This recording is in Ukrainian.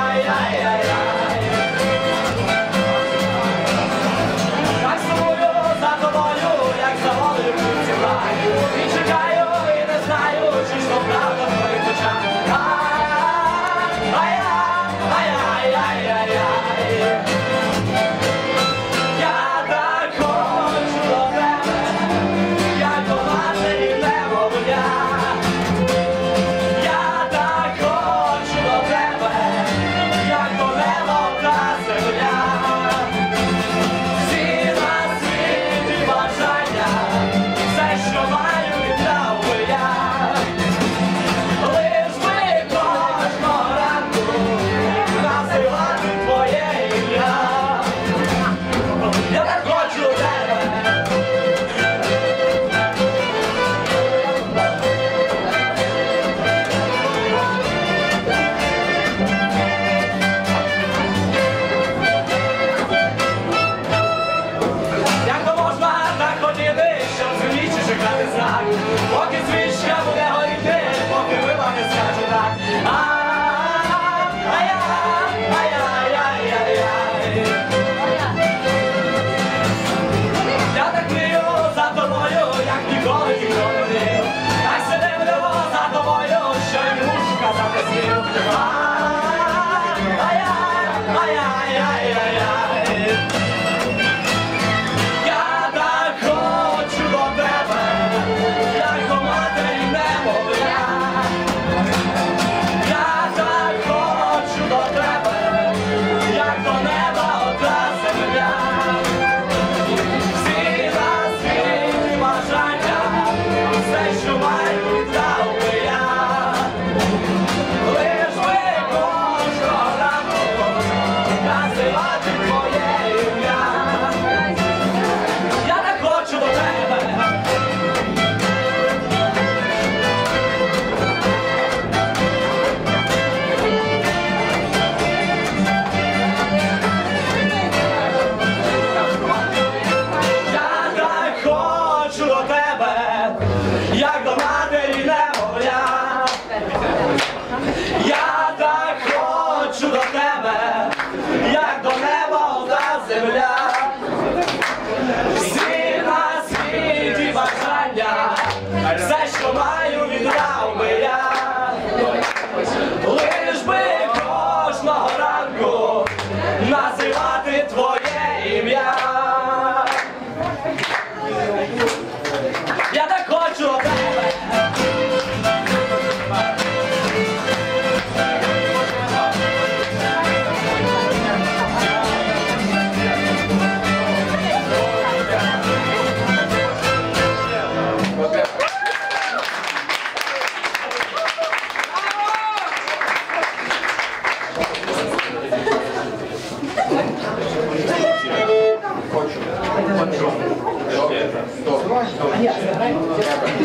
ai, ai, ai. empresário. як до матері не немовля. Я так хочу до тебе, як до неба одна земля. Всі на світі бажання, все, що маю, віддав би я. Лиш би кожного ранку називати твою. 哎呀！